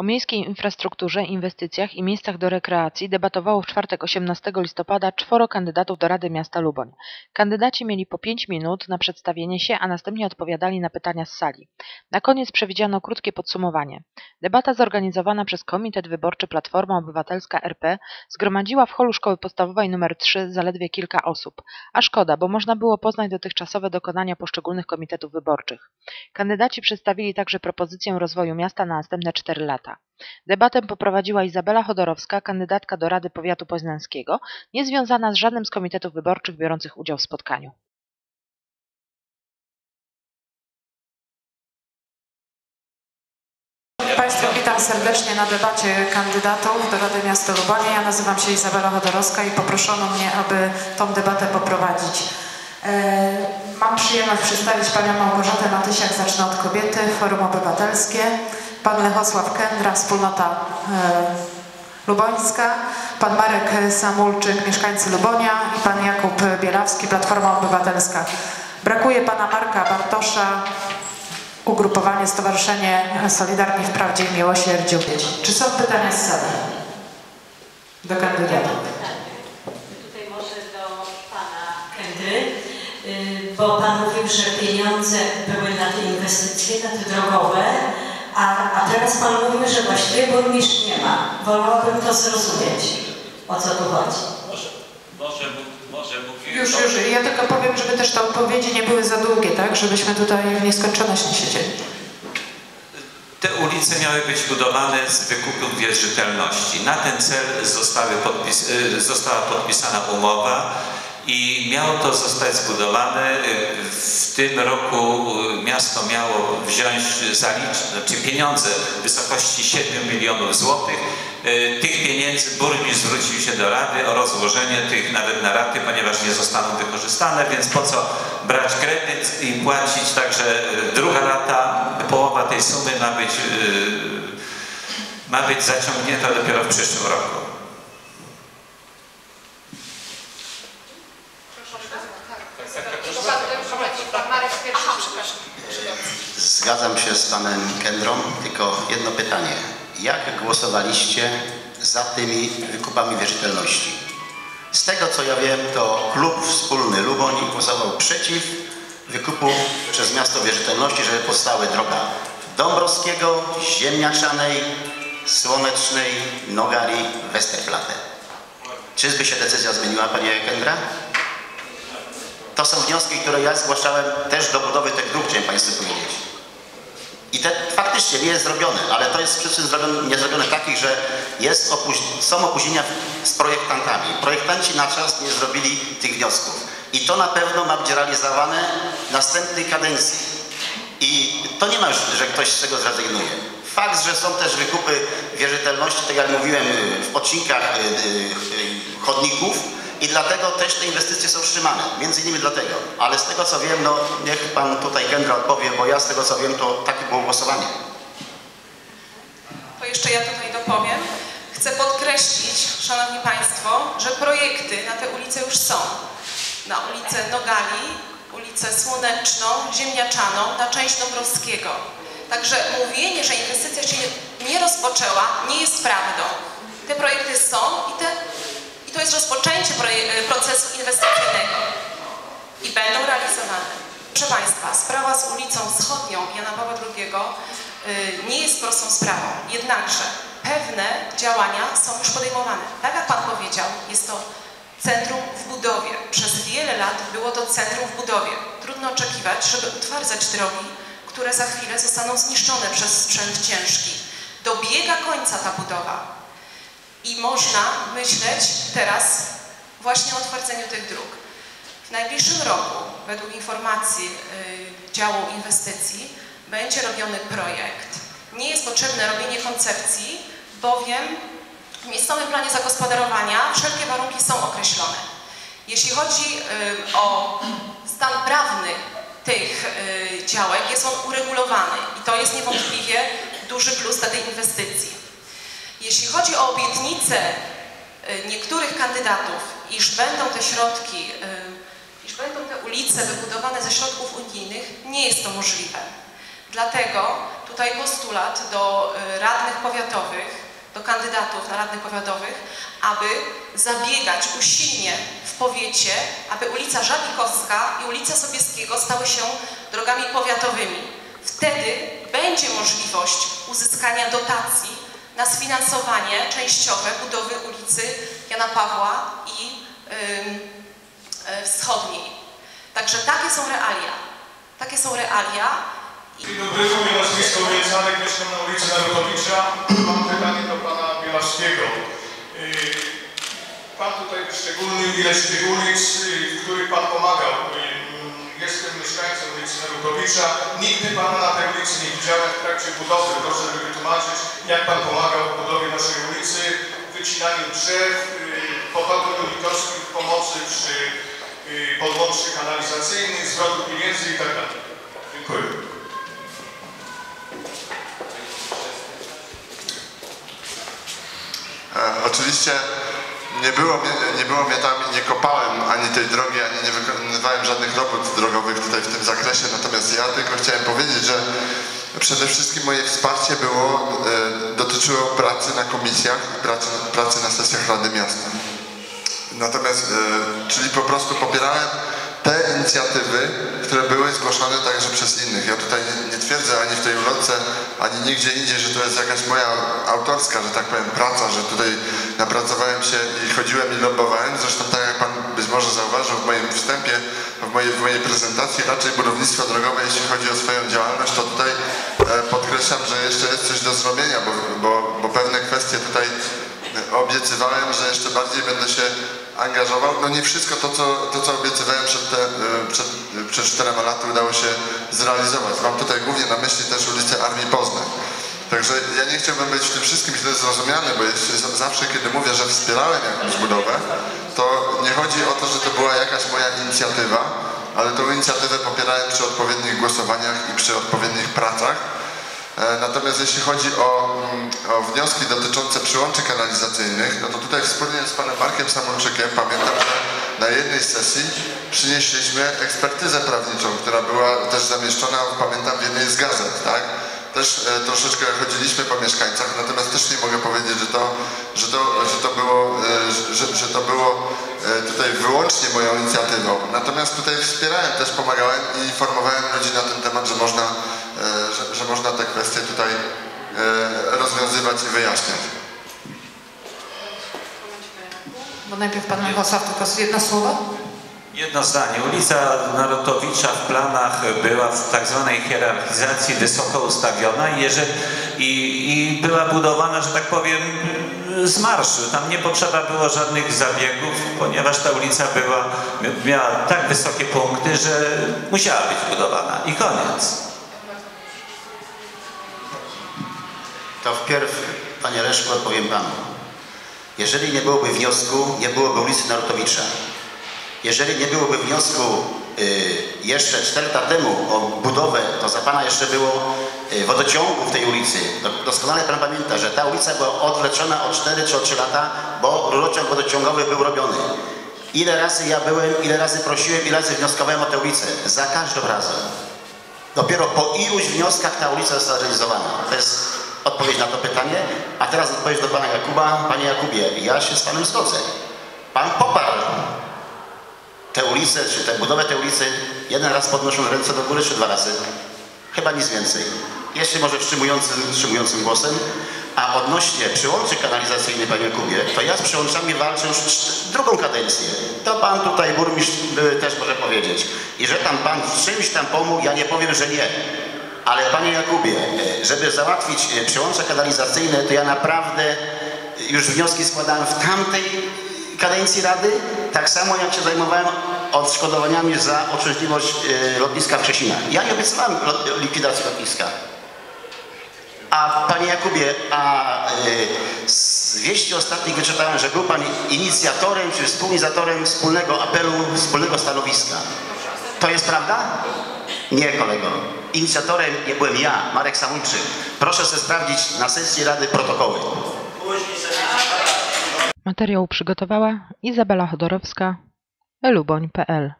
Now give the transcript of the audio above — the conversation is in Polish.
O miejskiej infrastrukturze, inwestycjach i miejscach do rekreacji debatowało w czwartek 18 listopada czworo kandydatów do Rady Miasta Luboń. Kandydaci mieli po 5 minut na przedstawienie się, a następnie odpowiadali na pytania z sali. Na koniec przewidziano krótkie podsumowanie. Debata zorganizowana przez Komitet Wyborczy Platforma Obywatelska RP zgromadziła w holu szkoły podstawowej nr 3 zaledwie kilka osób. A szkoda, bo można było poznać dotychczasowe dokonania poszczególnych komitetów wyborczych. Kandydaci przedstawili także propozycję rozwoju miasta na następne 4 lata. Debatę poprowadziła Izabela Chodorowska, kandydatka do Rady Powiatu Poznańskiego, niezwiązana z żadnym z komitetów wyborczych biorących udział w spotkaniu. Państwa witam serdecznie na debacie kandydatów do Rady Miasta Lubonia. Ja nazywam się Izabela Chodorowska i poproszono mnie, aby tą debatę poprowadzić. E, mam przyjemność przedstawić Panią Małgorzatę Matysiak, zacznę od kobiety, Forum Obywatelskie pan Lechosław Kędra, wspólnota e, lubońska, pan Marek Samulczyk, mieszkańcy Lubonia i pan Jakub Bielawski, Platforma Obywatelska. Brakuje pana Marka Bartosza, ugrupowanie Stowarzyszenie Solidarni w Prawdzie i Miłosierdziu. Czy są pytania z sali do kandydatów? Y, bo pan mówił, że pieniądze były na te inwestycje, na te drogowe, a, a teraz Pan mówi, że właściwie burmistrz nie ma. Wolałabym to zrozumieć, o co tu chodzi. Może, może, może mówi... Już, już. Ja tylko powiem, żeby też te odpowiedzi nie były za długie, tak? Żebyśmy tutaj w nieskończoność nie siedzieli. Te ulice miały być budowane z wykupów wierzytelności. Na ten cel zostały podpis, y, została podpisana umowa i miało to zostać zbudowane. W tym roku miasto miało wziąć zalicz, znaczy pieniądze w wysokości 7 milionów złotych. Tych pieniędzy burmistrz zwrócił się do Rady o rozłożenie tych nawet na raty, ponieważ nie zostaną wykorzystane, więc po co brać kredyt i płacić, także druga rata, połowa tej sumy ma być, ma być zaciągnięta dopiero w przyszłym roku. Się z panem Kendrą, tylko jedno pytanie. Jak głosowaliście za tymi wykupami wierzytelności? Z tego co ja wiem, to klub wspólny Luboń głosował przeciw wykupu przez miasto wierzytelności, żeby powstały droga Dąbrowskiego, Ziemniaczanej, Słonecznej, Nogali, Westerplatte. Czyżby się decyzja zmieniła, panie Kendra? To są wnioski, które ja zgłaszałem też do budowy tych dróg, chciałem Państwu powiedzieć. I te faktycznie nie jest zrobione, ale to jest przyczyn nie zrobione takich, że jest opóź są opóźnienia z projektantami. Projektanci na czas nie zrobili tych wniosków. I to na pewno ma być realizowane w następnej kadencji. I to nie ma już, że ktoś z czego zrezygnuje. Fakt, że są też wykupy wierzytelności, tak jak mówiłem w odcinkach y, y, y, chodników, i dlatego też te inwestycje są wstrzymane. Między innymi dlatego. Ale z tego co wiem, no niech pan tutaj Kendra odpowie, bo ja z tego co wiem, to takie było głosowanie. To jeszcze ja tutaj dopowiem. Chcę podkreślić, Szanowni Państwo, że projekty na te ulice już są. Na ulicę Nogali, ulicę Słoneczną, Ziemniaczaną, na część Dąbrowskiego. Także mówienie, że inwestycja się nie rozpoczęła, nie jest prawdą. Te projekty są i te to jest rozpoczęcie e, procesu inwestycyjnego i będą realizowane. Proszę Państwa, sprawa z ulicą Wschodnią Jana Pawła II e, nie jest prostą sprawą, jednakże pewne działania są już podejmowane. Tak jak Pan powiedział, jest to centrum w budowie. Przez wiele lat było to centrum w budowie. Trudno oczekiwać, żeby utwardzać drogi, które za chwilę zostaną zniszczone przez sprzęt ciężki. Dobiega końca ta budowa. I można myśleć teraz właśnie o utwardzeniu tych dróg. W najbliższym roku, według informacji y, działu inwestycji, będzie robiony projekt. Nie jest potrzebne robienie koncepcji, bowiem w miejscowym planie zagospodarowania wszelkie warunki są określone. Jeśli chodzi y, o stan prawny tych y, działek, jest on uregulowany i to jest niewątpliwie duży plus dla tej inwestycji. Jeśli chodzi o obietnice y, niektórych kandydatów, iż będą te środki, y, iż będą te ulice wybudowane ze środków unijnych, nie jest to możliwe. Dlatego tutaj postulat do y, radnych powiatowych, do kandydatów na radnych powiatowych, aby zabiegać usilnie w powiecie, aby ulica Żabikowska i ulica Sobieskiego stały się drogami powiatowymi. Wtedy będzie możliwość uzyskania dotacji na sfinansowanie częściowe budowy ulicy Jana Pawła i e, Wschodniej. Także takie są realia. Takie są realia. Dzień dobry, moje nazwisko Międzanek, mieszkam na ulicy Narutowicza. Mam pytanie do pana Bielaszkiego. Yy, Pan tutaj wyszczególnił ileś tych ulic, yy, w których pan pomagał. Jestem mieszkańcem ulicy Narutowicza. Nigdy pana na tej ulicy nie widziałem w trakcie budowy. Proszę mi wytłumaczyć, jak pan pomagał w budowie naszej ulicy, wycinaniu drzew, yy, pochodni litowskich, pomocy przy yy, podłączy kanalizacyjnych, zwrotu pieniędzy itd. Dziękuję. E, oczywiście nie było, mnie, nie było mnie tam i nie kopałem ani tej drogi, ani nie wykonywałem żadnych robót drogowych tutaj w tym zakresie, natomiast ja tylko chciałem powiedzieć, że przede wszystkim moje wsparcie było, e, dotyczyło pracy na komisjach i pracy, pracy na sesjach Rady Miasta. Natomiast, e, czyli po prostu popierałem te inicjatywy, które były zgłoszone także przez innych. Ja tutaj nie, nie twierdzę ani w tej ulotce, ani nigdzie indziej, że to jest jakaś moja autorska, że tak powiem, praca, że tutaj napracowałem się i chodziłem i lobbowałem. Zresztą tak jak Pan być może zauważył w moim wstępie, w mojej, w mojej prezentacji, raczej budownictwo drogowe, jeśli chodzi o swoją działalność, to tutaj e, podkreślam, że jeszcze jest coś do zrobienia, bo, bo, bo pewne kwestie tutaj obiecywałem, że jeszcze bardziej będę się angażował. No nie wszystko to, co, to, co obiecywałem przed, te, e, przed, przed czterema laty udało się zrealizować. Mam tutaj głównie na myśli też ulicę Armii Poznań. Także ja nie chciałbym być w tym wszystkim źle zrozumiany, bo jeśli zawsze, kiedy mówię, że wspierałem jakąś budowę, to nie chodzi o to, że to była jakaś moja inicjatywa, ale tą inicjatywę popierałem przy odpowiednich głosowaniach i przy odpowiednich pracach. E, Natomiast jeśli chodzi o, o wnioski dotyczące przyłączy kanalizacyjnych, no to tutaj wspólnie z panem Markiem Samolczykiem pamiętam, że na jednej sesji przynieśliśmy ekspertyzę prawniczą, która była też zamieszczona, pamiętam, w jednej z gazet, tak? Też e, troszeczkę chodziliśmy po mieszkańcach, natomiast też nie mogę powiedzieć, że to, że to, że to było, e, że, że to było e, tutaj wyłącznie moją inicjatywą. Natomiast tutaj wspierałem, też pomagałem i informowałem ludzi na ten temat, że można, że, że można te kwestie tutaj e, rozwiązywać i wyjaśniać. Bo najpierw pan Michosław, tylko jedno słowo. Jedno zdanie. Ulica Narutowicza w planach była w tak zwanej hierarchizacji wysoko ustawiona i, jeżeli, i, i była budowana, że tak powiem, z marszu. Tam nie potrzeba było żadnych zabiegów, ponieważ ta ulica była, miała tak wysokie punkty, że musiała być budowana. I koniec. To wpierw, panie Leszku, odpowiem panu. Jeżeli nie byłoby wniosku, nie byłoby ulicy Narutowicza. Jeżeli nie byłoby wniosku y, jeszcze 4 lata temu o budowę, to za pana jeszcze było y, wodociągu w tej ulicy. Do- Doskonale pan pamięta, że ta ulica była odwleczona o 4 czy o 3 lata, bo rurociąg wodociągowy był robiony. Ile razy ja byłem, ile razy prosiłem, ile razy wnioskowałem o tę ulicę. Za każdym razem. Dopiero po iluś wnioskach ta ulica została zrealizowana. To jest odpowiedź na to pytanie. A teraz odpowiedź do pana Jakuba. Panie Jakubie, ja się z panem zgodzę. Pan poparł tę ulicę, czy tę budowę tej ulicy jeden raz podnoszą ręce do góry, czy dwa razy? Chyba nic więcej. Jeszcze może wstrzymującym, wstrzymującym głosem. A odnośnie przyłączy kanalizacyjnych, panie Jakubie, to ja z przyłączami walczę już drugą kadencję. To pan tutaj burmistrz y, też może powiedzieć. I że tam pan czymś tam pomógł, ja nie powiem, że nie. Ale panie Jakubie, żeby załatwić y, przyłącze kanalizacyjne, to ja naprawdę już wnioski składałem w tamtej kadencji Rady, tak samo jak się zajmowałem odszkodowaniami za uczciwość lotniska w Krzesina. Ja nie obiecywałem likwidacji lotniska. A panie Jakubie, a z wieści ostatnich wyczytałem, że był pan inicjatorem czy współinicjatorem wspólnego apelu, wspólnego stanowiska. To jest prawda? Nie, kolego. Inicjatorem nie byłem ja, Marek Samujczyk. Proszę sobie sprawdzić na sesji Rady protokoły. Materiał przygotowała Izabela Chodorowska, eluboń.pl